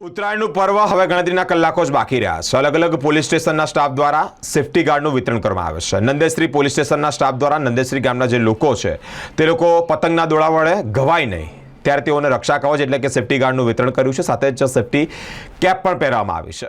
ઉત્તરાયણનું પર્વ હવે ગણતરીના કલાકો જ બાકી રહ્યા છે. અલગ અલગ પોલીસ સ્ટેશનના સ્ટાફ દ્વારા સેફટી ગાર્ડનું વિતરણ કરવામાં આવે છે. નંદેશ્રી પોલીસ સ્ટેશનના સ્ટાફ દ્વારા નંદેશ્રી ગામના જે લોકો છે, તે લોકો પતંગના દોડા વડે ઘવાય નહીં. ત્યારે તેઓને રક્ષા કવચ એટલે કે સેફટી ગાર્ડનું વિતરણ કર્યું છે. સાથે જ સેફટી કેપ પણ પહેરવામાં આવી છે.